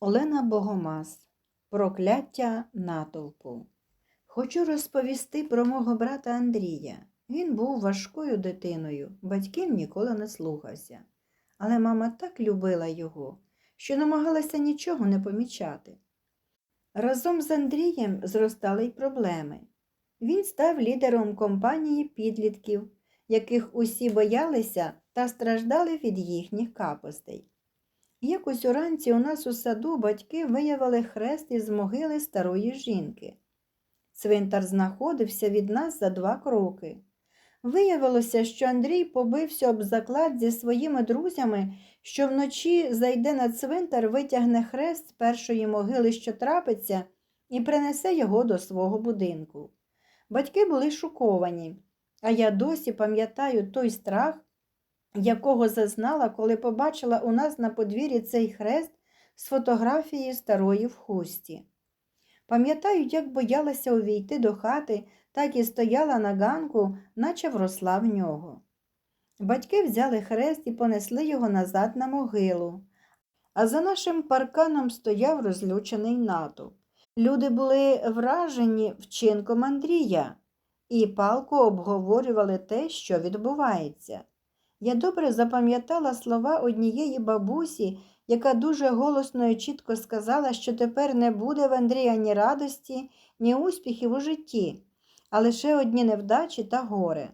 Олена Богомаз. Прокляття натовпу. Хочу розповісти про мого брата Андрія. Він був важкою дитиною, батьків ніколи не слухався. Але мама так любила його, що намагалася нічого не помічати. Разом з Андрієм зростали й проблеми. Він став лідером компанії підлітків, яких усі боялися та страждали від їхніх капостей. Якось уранці у нас у саду батьки виявили хрест із могили старої жінки. Цвинтар знаходився від нас за два кроки. Виявилося, що Андрій побився об заклад зі своїми друзями, що вночі зайде на цвинтар, витягне хрест першої могили, що трапиться, і принесе його до свого будинку. Батьки були шоковані, а я досі пам'ятаю той страх, якого зазнала, коли побачила у нас на подвір'ї цей хрест з фотографією старої в хусті. Пам'ятаю, як боялася увійти до хати, так і стояла на ганку, наче вросла в нього. Батьки взяли хрест і понесли його назад на могилу, а за нашим парканом стояв розлючений натовп. Люди були вражені вчинком Андрія і палко обговорювали те, що відбувається. Я добре запам'ятала слова однієї бабусі, яка дуже голосно і чітко сказала, що тепер не буде в Андрія ні радості, ні успіхів у житті, а лише одні невдачі та горе.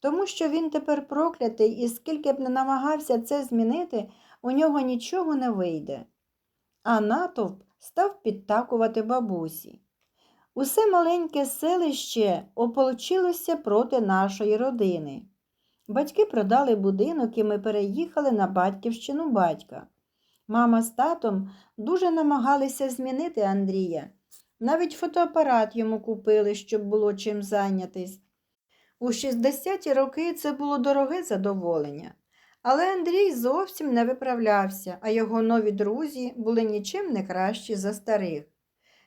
Тому що він тепер проклятий, і скільки б не намагався це змінити, у нього нічого не вийде. А натовп став підтакувати бабусі. Усе маленьке селище ополчилося проти нашої родини. Батьки продали будинок і ми переїхали на батьківщину батька. Мама з татом дуже намагалися змінити Андрія. Навіть фотоапарат йому купили, щоб було чим зайнятись. У 60-ті роки це було дороге задоволення. Але Андрій зовсім не виправлявся, а його нові друзі були нічим не кращі за старих.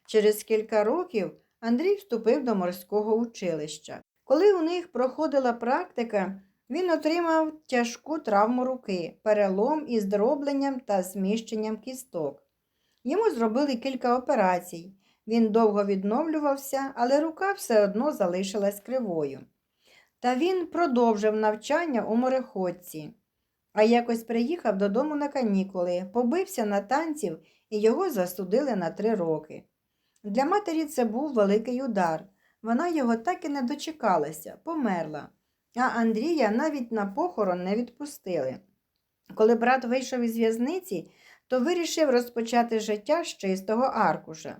Через кілька років Андрій вступив до морського училища. Коли у них проходила практика, він отримав тяжку травму руки, перелом із дробленням та зміщенням кісток. Йому зробили кілька операцій. Він довго відновлювався, але рука все одно залишилась кривою. Та він продовжив навчання у мореходці, а якось приїхав додому на канікули, побився на танців і його засудили на три роки. Для матері це був великий удар. Вона його так і не дочекалася, померла а Андрія навіть на похорон не відпустили. Коли брат вийшов із в'язниці, то вирішив розпочати життя з чистого аркуша.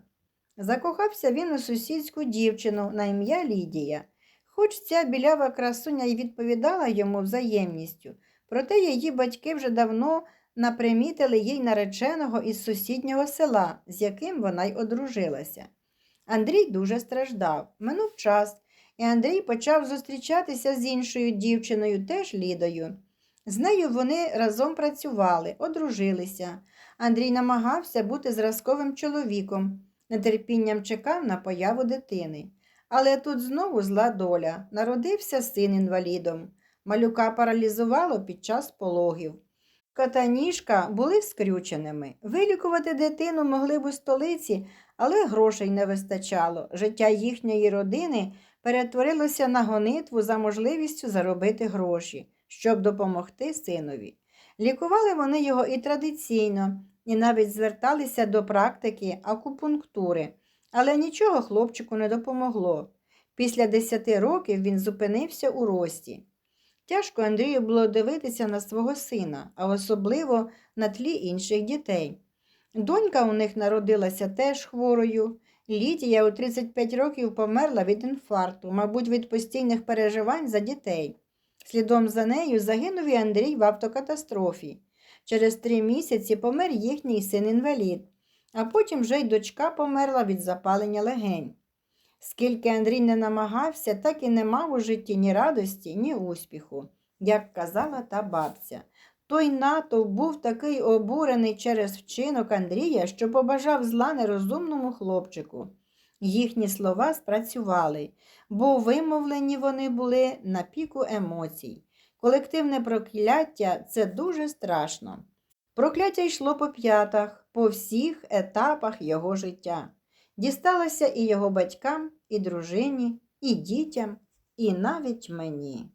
Закохався він у сусідську дівчину на ім'я Лідія. Хоч ця білява красуня й відповідала йому взаємністю, проте її батьки вже давно напримітили їй нареченого із сусіднього села, з яким вона й одружилася. Андрій дуже страждав. Минув час, і Андрій почав зустрічатися з іншою дівчиною, теж Лідою. З нею вони разом працювали, одружилися. Андрій намагався бути зразковим чоловіком, нетерпінням чекав на появу дитини. Але тут знову зла доля. Народився син інвалідом. Малюка паралізувало під час пологів. Катаніжка були скрюченими. Вилікувати дитину могли б у столиці, але грошей не вистачало. Життя їхньої родини перетворилося на гонитву за можливістю заробити гроші, щоб допомогти синові. Лікували вони його і традиційно, і навіть зверталися до практики акупунктури, але нічого хлопчику не допомогло. Після десяти років він зупинився у рості. Тяжко Андрію було дивитися на свого сина, а особливо на тлі інших дітей. Донька у них народилася теж хворою. Лідія у 35 років померла від інфаркту, мабуть, від постійних переживань за дітей. Слідом за нею загинув і Андрій в автокатастрофі. Через три місяці помер їхній син інвалід, а потім вже й дочка померла від запалення легень. Скільки Андрій не намагався, так і не мав у житті ні радості, ні успіху, як казала та бабця. Той натовп був такий обурений через вчинок Андрія, що побажав зла нерозумному хлопчику. Їхні слова спрацювали, бо вимовлені вони були на піку емоцій. Колективне прокляття це дуже страшно. Прокляття йшло по п'ятах, по всіх етапах його життя. Дісталася і його батькам, і дружині, і дітям, і навіть мені.